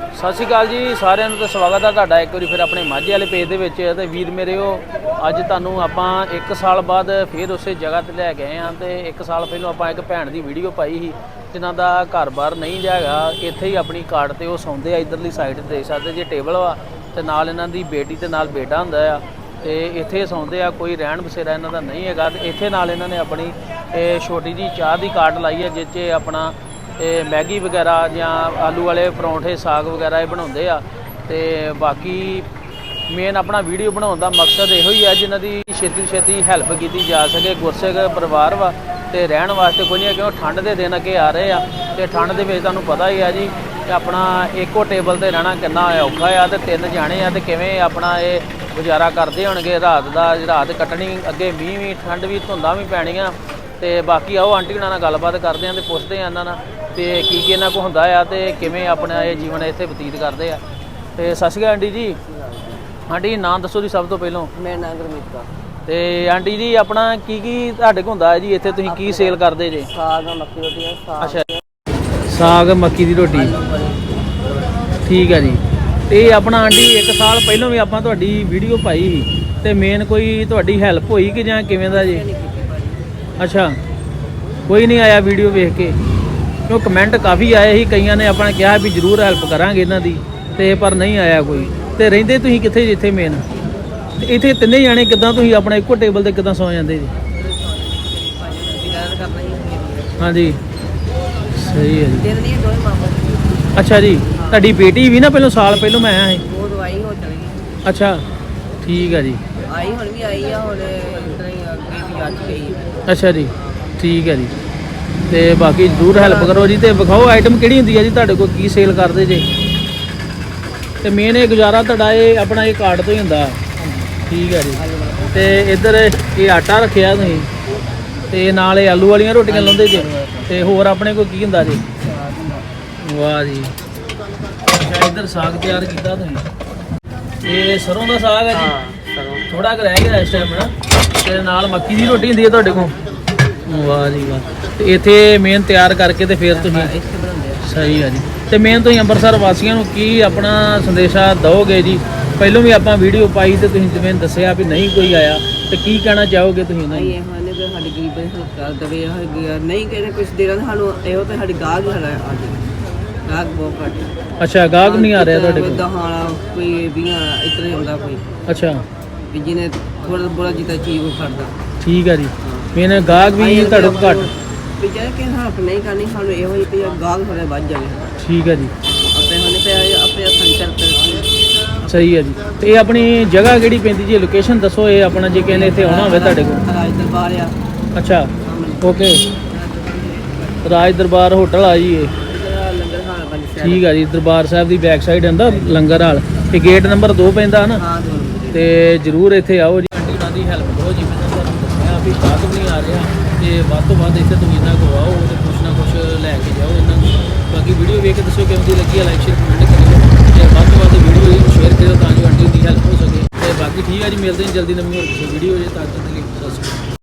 ਸਤਿ ਸ਼੍ਰੀ ਅਕਾਲ ਜੀ, ਸਾਰਿਆਂ ਨੂੰ ਤਾਂ ਸਵਾਗਤ ਹੈ ਤੁਹਾਡਾ। ਇੱਕ ਵਾਰੀ ਫਿਰ ਆਪਣੇ ਮਾਝੇ ਵਾਲੇ ਪੇਜ ਦੇ ਵਿੱਚ ਤੇ ਵੀਰ ਮੇਰਿਓ, ਅੱਜ ਤੁਹਾਨੂੰ ਆਪਾਂ 1 ਸਾਲ ਬਾਅਦ ਫਿਰ ਉਸੇ ਜਗ੍ਹਾ ਤੇ ਲੈ ਗਏ ਹਾਂ ਤੇ 1 ਸਾਲ ਪਹਿਲਾਂ ਆਪਾਂ ਇੱਕ ਭੈਣ ਦੀ ਵੀਡੀਓ ਪਾਈ ਸੀ, ਜਿਨ੍ਹਾਂ ਦਾ ਘਰ-ਬਾਰ ਨਹੀਂ ਜਾਗਾ ਇੱਥੇ ਹੀ ਆਪਣੀ ਕਾਰਡ ਤੇ ਉਹ ਸੌਂਦੇ ਆ ਇਧਰਲੀ ਸਾਈਡ ਤੇ ਦੇਖ ਸਕਦੇ ਜੇ ਟੇਬਲ ਵਾ ਤੇ ਨਾਲ ਇਹਨਾਂ ਦੀ ਬੇਟੀ ਤੇ ਨਾਲ ਬੇਟਾ ਹੁੰਦਾ ਆ। ਤੇ ਇੱਥੇ ਸੌਂਦੇ ਆ, ਕੋਈ ਰਹਿਣ ਬਸੇਰਾ ਇਹਨਾਂ ਦਾ ਨਹੀਂ ਹੈਗਾ ਤੇ ਇੱਥੇ ਨਾਲ ਇਹਨਾਂ ਨੇ ਆਪਣੀ ਛੋਟੀ ਜੀ ਚਾਹ ਦੀ ਕਾਰਡ ਲਾਈ ਹੈ ਜਿਸ 'ਚ ਆਪਣਾ ਇਹ ਮੈਗੀ ਵਗੈਰਾ ਜਾਂ ਆਲੂ ਵਾਲੇ ਪਰੌਂਠੇ, ਸਾਗ ਵਗੈਰਾ ਇਹ ਬਣਾਉਂਦੇ ਆ। ਤੇ ਬਾਕੀ ਮੇਨ ਆਪਣਾ ਵੀਡੀਓ ਬਣਾਉਣ ਦਾ ਮਕਸਦ ਇਹੋ ਹੀ ਹੈ ਜਿਨ੍ਹਾਂ ਦੀ ਛੇਤੀ ਛੇਤੀ ਹੈਲਪ ਕੀਤੀ ਜਾ ਸਕੇ। ਗੁਰਸਿੱਖ ਪਰਿਵਾਰ ਵਾ ਤੇ ਰਹਿਣ ਵਾਸਤੇ ਕੋਈ ਨਹੀਂ ਕਿਉਂ ਠੰਡ ਦੇ ਦਿਨ ਅੱਗੇ ਆ ਰਹੇ ਆ। ਤੇ ਠੰਡ ਦੇ ਵਿੱਚ ਤੁਹਾਨੂੰ ਪਤਾ ਹੀ ਆ ਜੀ ਕਿ ਆਪਣਾ ਇੱਕੋ ਟੇਬਲ ਤੇ ਰਹਿਣਾ ਕਿੰਨਾ ਔਖਾ ਆ ਤੇ ਤਿੰਨ ਜਾਣੇ ਆ ਤੇ ਕਿਵੇਂ ਆਪਣਾ ਇਹ ਗੁਜ਼ਾਰਾ ਕਰਦੇ ਹੋਣਗੇ। ਰਾਤ ਦਾ, ਰਾਤ ਕੱਟਣੀ, ਅੱਗੇ ਮੀਂਹ ਵੀ, ਠੰਡ ਵੀ, ਧੁੰਦਾਂ ਵੀ ਪੈਣੀਆਂ। ਤੇ ਬਾਕੀ ਆਓ ਆਂਟੀ ਹੁਣਾਂ ਨਾਲ ਗੱਲਬਾਤ ਕਰਦੇ ਆਂ ਤੇ ਪੁੱਛਦੇ ਆਂ ਇਹਨਾਂ ਨਾਲ। ਤੇ ਕੀ ਕੀ ਇਹਨਾਂ ਕੋ ਹੁੰਦਾ ਆ ਤੇ ਕਿਵੇਂ ਆਪਣਾ ਇਹ ਜੀਵਨ ਇੱਥੇ ਬਤੀਤ ਕਰਦੇ ਆ। ਤੇ ਸਤਿ ਸ਼੍ਰੀ ਅਕਾਲ ਆਂਟੀ ਜੀ। ਆਂਟੀ ਨਾਮ ਦੱਸੋ ਜੀ ਸਭ ਤੋਂ ਪਹਿਲਾਂ। ਮੇਰਾ ਨਾਮ ਗੁਰਮੀਤ ਕੌਰ। ਤੇ ਆਂਟੀ ਜੀ ਆਪਣਾ ਕੀ ਕੀ ਤੁਹਾਡੇ ਕੋਲ ਹੁੰਦਾ ਹੈ ਜੀ? ਇੱਥੇ ਤੁਸੀਂ ਕੀ ਸੇਲ ਕਰਦੇ ਜੇ? ਸਾਗ ਮੱਕੀ ਰੋਟੀਆਂ ਸਾਗ। ਅੱਛਾ। ਸਾਗ ਮੱਕੀ ਦੀ ਰੋਟੀ। ਠੀਕ ਹੈ ਜੀ। ਤੇ ਇਹ ਆਪਣਾ ਆਂਟੀ 1 ਸਾਲ ਪਹਿਲਾਂ ਵੀ ਆਪਾਂ ਤੁਹਾਡੀ ਵੀਡੀਓ ਪਾਈ ਸੀ। ਤੇ ਮੇਨ ਕੋਈ ਤੁਹਾਡੀ ਹੈਲਪ ਹੋਈ ਕਿ ਜਾਂ ਕਿਵੇਂ ਦਾ ਜੀ? ਅੱਛਾ। ਕੋਈ ਨਹੀਂ ਆਇਆ ਵੀਡੀਓ ਵੇਖ ਕੇ। ਕਿਉਂ ਕਮੈਂਟ ਕਾਫੀ ਆਏ ਸੀ ਕਈਆਂ ਨੇ ਆਪਣਾ ਕਿਹਾ ਵੀ ਜ਼ਰੂਰ ਹੈਲਪ ਕਰਾਂਗੇ ਇਹਨਾਂ ਦੀ ਤੇ ਪਰ ਨਹੀਂ ਆਇਆ ਕੋਈ। ਤੇ ਰਹਿੰਦੇ ਤੁਸੀਂ ਕਿੱਥੇ ਜਿੱਥੇ ਮੇਨ ਇੱਥੇ ਤਿੰਨੇ ਜਾਣੇ ਕਿੱਦਾਂ ਤੁਸੀਂ ਆਪਣਾ ਇੱਕੋ ਟੇਬਲ ਤੇ ਕਿੱਦਾਂ ਸੌ ਜਾਂਦੇ ਜੀ? ਹਾਂਜੀ। ਸਹੀ ਹੈ ਜੀ। ਅੱਛਾ ਜੀ ਤੁਹਾਡੀ ਬੇਟੀ ਵੀ ਨਾ ਪਹਿਲਾਂ ਸਾਲ ਪਹਿਲਾਂ ਮੈਂ ਆਇਆ ਸੀ। ਉਹ ਦਵਾਈ ਹੋ ਚਲ ਗਈ ਅੱਛਾ ਠੀਕ ਹੈ ਜੀ। ਆਈ ਹੁਣ ਵੀ ਆਈ ਆ ਹੁਣ ਇਤਨਾ ਹੀ ਅੱਗੇ ਵੀ ਗਈ। ਅੱਛਾ ਜੀ ਠੀਕ ਹੈ ਜੀ। ਤੇ ਬਾਕੀ ਜ਼ਰੂਰ ਹੈਲਪ ਕਰੋ ਜੀ ਤੇ ਵਿਖਾਓ ਆਈਟਮ ਕਿਹੜੀ ਹੁੰਦੀ ਹੈ ਜੀ ਤੁਹਾਡੇ ਕੋਲ ਕੀ ਸੇਲ ਕਰਦੇ ਜੇ। ਤੇ ਮੇਨ ਇਹ ਗੁਜ਼ਾਰਾ ਤੁਹਾਡਾ ਇਹ ਆਪਣਾ ਇਹ ਕਾਰਡ ਤੋਂ ਹੀ ਹੁੰਦਾ। ਠੀਕ ਹੈ ਜੀ। ਤੇ ਇੱਧਰ ਇਹ ਆਟਾ ਰੱਖਿਆ ਤੁਸੀਂ। ਤੇ ਨਾਲ ਇਹ ਆਲੂ ਵਾਲੀਆਂ ਰੋਟੀਆਂ ਲਾਉਂਦੇ ਜੇ। ਤੇ ਹੋਰ ਆਪਣੇ ਕੋਲ ਕੀ ਹੁੰਦਾ ਜੀ? ਵਾਹ ਜੀ। ਅੱਛਾ ਇੱਧਰ ਸਾਗ ਤਿਆਰ ਕੀਤਾ ਤੁਸੀਂ। ਇਹ ਸਰੋਂ ਦਾ ਸਾਗ ਹੈ ਜੀ ਥੋੜਾ ਕੁ ਰਹਿ ਗਿਆ ਇਸ ਟਾਈਮ ਨਾ। ਤੇ ਨਾਲ ਮੱਕੀ ਦੀ ਰੋਟੀ ਹੁੰਦੀ ਹੈ ਤੁਹਾਡੇ ਕੋਲ? ਵਾਹ ਜੀ ਵਾਹ। ਤੇ ਇੱਥੇ ਮੇਨ ਤਿਆਰ ਕਰਕੇ ਤੇ ਫਿਰ ਤੁਸੀਂ ਇੱਥੇ ਬਣਾਉਂਦੇ ਆ। ਸਹੀ ਹੈ ਜੀ। ਤੇ ਮੇਨ ਤੁਸੀਂ ਅੰਮ੍ਰਿਤਸਰ ਵਾਸੀਆਂ ਨੂੰ ਕੀ ਆਪਣਾ ਸੰਦੇਸ਼ਾ ਦਓਗੇ ਜੀ? ਪਹਿਲਾਂ ਵੀ ਆਪਾਂ ਵੀਡੀਓ ਪਾਈ ਤੇ ਤੁਸੀਂ ਜਿਵੇਂ ਦੱਸਿਆ ਵੀ ਨਹੀਂ ਕੋਈ ਆਇਆ ਤੇ ਕੀ ਕਹਿਣਾ ਚਾਹੋਗੇ ਤੁਸੀਂ ਉਹਨਾਂ ਨਹੀਂ ਨੂੰ ਇਹ ਹਾਨੇ ਕਿ ਸਾਡੀ ਗਰੀਬਾਂ ਦੀ help ਕਰ ਦੇਵੇ ਇਹ ਨਹੀਂ ਕਹਿੰਦੇ ਕੁਝ ਦੇਰਾਂ ਸਾਨੂੰ ਇਹੋ ਤੇ ਸਾਡੀ ਗਾਹਕ ਹੀ ਸਾਡਾ ਅੱਜ ਗਾਹਕ ਬਹੁਤ ਘੱਟ ਅੱਛਾ ਗਾਹਕ ਨਹੀਂ ਆ ਰਿਹਾ ਤੁਹਾਡੇ ਕੋਲ? ਦਹਾਣਾ ਕੋਈ ਵੀਹਾਂ ਇਤਨਾ ਹੀ ਹੁੰਦਾ ਕੋਈ। ਅੱਛਾ। ਵੀ ਜਿਹਨੇ ਥੋੜਾ ਬੋੜਾ ਜਿੱਤਾ ਚੀਜ਼ ਉਹ ਖੜਦਾ ਠੀਕ ਹੈ ਜੀ। ਮੇਨ ਗਾਹਕ ਵੀ ਤੁਹਾਡੇ ਕੋਲ ਘੱਟ। ਵੀ ਜੇ ਕਿ ਹੱਥ ਨਹੀਂ ਕਰਨੀ ਸਾਨੂੰ ਇਹੋ ਹੀ ਵੀ ਗਾਹਕ ਥੋੜੇ ਵੱਧ ਜਾਵੇ। ਠੀਕ ਹੈ ਜੀ। ਹੋਣੇ ਤੇ ਸਹੀ ਹੈ ਜੀ। ਤੇ ਇਹ ਆਪਣੀ ਜਗ੍ਹਾ ਕਿਹੜੀ ਪੈਂਦੀ ਜੀ? ਲੋਕੇਸ਼ਨ ਦੱਸੋ ਇਹ ਆਪਣਾ ਜੇ ਨੇ ਇੱਥੇ ਆਉਣਾ ਹੋਵੇ ਤੁਹਾਡੇ ਕੋਲ। ਰਾਜ ਦਰਬਾਰ ਆ। ਅੱਛਾ ਓਕੇ। ਰਾਜ ਦਰਬਾਰ ਹੋਟਲ ਆ ਜੀ ਇਹ। ਠੀਕ ਆ ਜੀ ਦਰਬਾਰ ਸਾਹਿਬ ਦੀ ਬੈਕ ਸਾਈਡ ਹੁੰਦਾ ਲੰਗਰ ਹਾਲ। ਤੇ ਗੇਟ ਨੰਬਰ 2 ਪੈਂਦਾ ਨਾ ਹਾਂ ਦੋ ਨੰਬਰ। ਤੇ ਜਰੂਰ ਇੱਥੇ ਆਓ ਜੀ ਆਂਟੀ ਉਹਨਾਂ ਦੀ ਹੈਲਪ ਕਰੋ ਜੀ ਮੈਂ ਤੁਹਾਨੂੰ ਦੱਸਿਆ ਵੀ ਗਾਹਕ ਨਹੀਂ ਆ ਰਿਹਾ ਤੇ ਵੱਧ ਤੋਂ ਵੱਧ ਇੱਥੇ ਤੁਸੀਂ ਇਹਨਾਂ ਕੋਲ ਆਓ ਤੇ ਕੁਛ ਨਾ ਕੁਛ ਲੈ ਕੇ ਜਾਓ ਇਹਨਾਂ ਨੂੰ। ਬਾਕੀ ਵੀਡੀਓ ਵੇਖ ਕੇ ਦੱਸੋ ਕਿਵੇਂ ਦੀ ਲੱਗੀ ਹੈ ਲਾਈਕ ਸ਼ੇਅਰ ਕਮੈਂਟ ਕਰਿਓ। ਤੇ ਵੱਧ ਤੋਂ ਵੱਧ ਵੀਡੀਓ ਸ਼ੇਅਰ ਕਰਿਓ ਤਾਂ ਜੋ ਆਂਟੀ ਦੀ ਹੈਲਪ ਹੋ ਸਕੇ। ਤੇ ਬਾਕੀ ਠੀਕ ਹੈ ਜੀ, ਮਿਲਦੇ ਹਾਂ ਜਲਦੀ ਨਵੀਂ ਹੋਰ ਕਿਸੇ ਵੀਡੀਓ ਜੇ ਤੱਕ ਤੱਕ